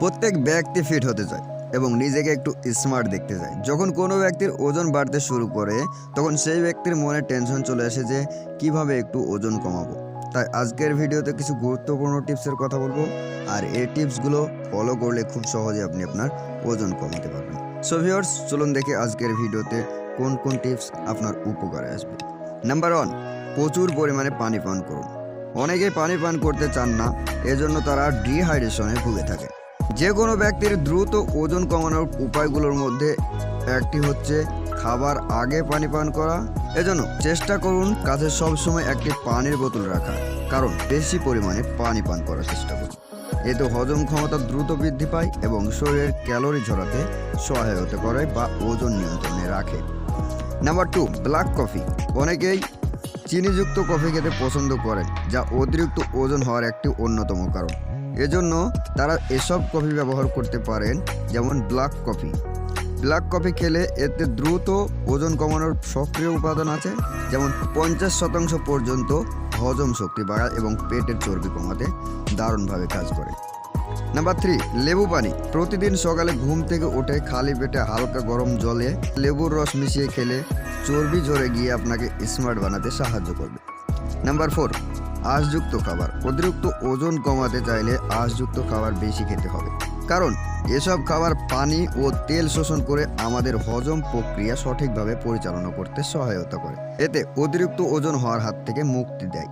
প্রত্যেক ব্যক্তি ফিট হতে চায় এবং নিজেকে একটু স্মার্ট দেখতে চায়। যখন কোনো ব্যক্তির ওজন বাড়তে শুরু করে, তখন সেই ব্যক্তির মনে টেনশন চলে আসে যে, কীভাবে একটু ওজন কমাবো? তাই আজকের ভিডিওতে কিছু গুরুত্বপূর্ণ টিপসের কথা বলব। আর এই টিপসগুলো ফলো করলে খুব সহজে আপনি আপনার ওজন কমাতে পারবেন। সো ভিউয়ার্স চলুন দেখে আজকের ভিডিওতে কোন কোন টিপস আপনার উপকারে আসবে। নাম্বার ওয়ান প্রচুর পরিমাণে পানি পান করুন। অনেকেই পানি পান করতে চান না, এজন্য তারা ডিহাইড্রেশনে ভুগে থাকে। যে কোনো ব্যক্তির দ্রুত ওজন কমানোর উপায়গুলোর মধ্যে একটি হচ্ছে খাবার আগে পানি পান করা। এজন্য চেষ্টা করুন কাছে সবসময় একটি পানির বোতল রাখা। কারণ বেশি পরিমাণে পানি পান করার চেষ্টা করুন। এতে হজম ক্ষমতা দ্রুত বৃদ্ধি পায় এবং শরীরের ক্যালোরি ঝরাতে সহায়তা করে বা ওজন নিয়ন্ত্রণে রাখে। Number two, black coffee. অনেকেই চিনিযুক্ত কফি খেতে পছন্দ করেন, যা অতিরিক্ত ওজন হওয়ার একটি অন্যতম কারণ। এজন্য তারা এসব কফি ব্যবহার করতে পারেন, যেমন ব্ল্যাক কফি। ব্ল্যাক কফি খেলে এতে দ্রুত ওজন কমানোর সক্রিয় উপাদান আছে, যেমন পঞ্চাশ শতাংশ পর্যন্ত হজম শক্তি বাড়ায় এবং পেটের চর্বি কমাতে দারুণভাবে কাজ করে। নাম্বার থ্রি, লেবু পানি। প্রতিদিন সকালে ঘুম থেকে উঠে খালি পেটে হালকা গরম জলে লেবুর রস মিশিয়ে খেলে চর্বি ঝরে গিয়ে আপনাকে স্মার্ট বানাতে সাহায্য করবে। নাম্বার ফোর আঁশযুক্ত খাবার। অতিরিক্ত ওজন কমাতে চাইলে আঁশযুক্ত খাবার বেশি খেতে হবে। কারণ, এসব খাবার পানি ও তেল শোষণ করে আমাদের হজম প্রক্রিয়া সঠিকভাবে পরিচালনা করতে সহায়তা করে। এতে অতিরিক্ত ওজন হওয়ার হাত থেকে মুক্তি দেয়।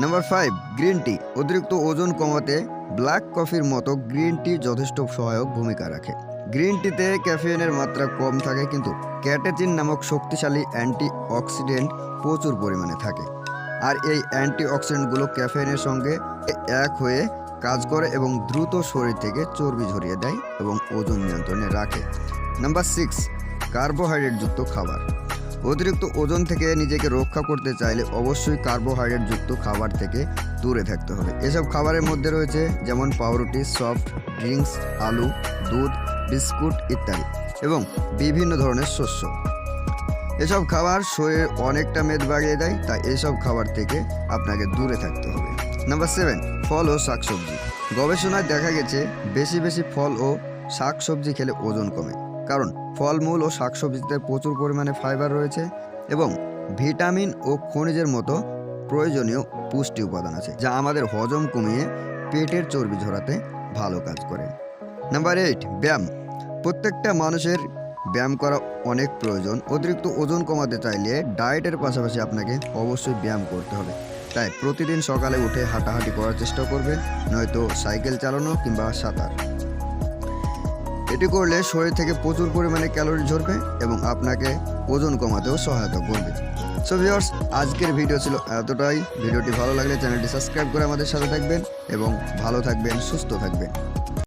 Number five, green tea. অতিরিক্ত ওজন কমাতে ব্ল্যাক কফির মতো গ্রিন টি যথেষ্ট সহায়ক ভূমিকা রাখে। গ্রিন টিতে ক্যাফেইনের মাত্রা কম থাকে, কিন্তু ক্যাটেচিন নামক শক্তিশালী অ্যান্টি অক্সিডেন্ট প্রচুর পরিমাণে থাকে। আর এই অ্যান্টি অক্সিডেন্টগুলো ক্যাফেইনের সঙ্গে এক হয়ে কাজ করে এবং দ্রুত শরীর থেকে চর্বি ঝরিয়ে দেয় এবং ওজন নিয়ন্ত্রণে রাখে। নাম্বার সিক্স, কার্বোহাইড্রেটযুক্ত খাবার। অতিরিক্ত ওজন থেকে নিজেকে রক্ষা করতে চাইলে অবশ্যই কার্বোহাইড্রেটযুক্ত খাবার থেকে দূরে থাকতে হবে। এসব খাবারের মধ্যে রয়েছে যেমন পাউরুটি, সফট ড্রিঙ্কস, আলু, দুধ, বিস্কুট ইত্যাদি এবং বিভিন্ন ধরনের শস্য। এসব খাবার শরীরে অনেকটা মেদ বাড়িয়ে দেয়, তাই এসব খাবার থেকে আপনাকে দূরে থাকতে হবে। নাম্বার সেভেন ফল ও শাকসবজি। গবেষণায় দেখা গেছে, বেশি বেশি ফল ও শাকসবজি খেলে ওজন কমে। কারণ, ফলমূল ও শাকসবজিতে প্রচুর পরিমাণে ফাইবার রয়েছে এবং ভিটামিন ও খনিজের মতো প্রয়োজনীয় পুষ্টি উপাদান আছে, যা আমাদের হজম কমিয়ে পেটের চর্বি ঝরাতে ভালো কাজ করে। নাম্বার এইট ব্যায়াম। প্রত্যেকটা মানুষের ব্যায়াম করা অনেক প্রয়োজন। অতিরিক্ত ওজন কমাতে চাইলে ডায়েটের পাশাপাশি আপনাকে অবশ্যই ব্যায়াম করতে হবে। তাই প্রতিদিন সকালে উঠে হাঁটাহাঁটি করার চেষ্টা করবেন নয়তো সাইকেল চালানো কিংবা সাঁতার। এটি করলে শরীর থেকে প্রচুর পরিমাণে ক্যালোরি ঝরবে এবং আপনাকে ওজন কমাতেও সহায়তা করবে। সো ভিউয়ার্স আজকের ভিডিও ছিল এতটাই। ভিডিওটি ভালো লাগলে চ্যানেলটি সাবস্ক্রাইব করে আমাদের সাথে থাকবেন এবং ভালো থাকবেন, সুস্থ থাকবেন।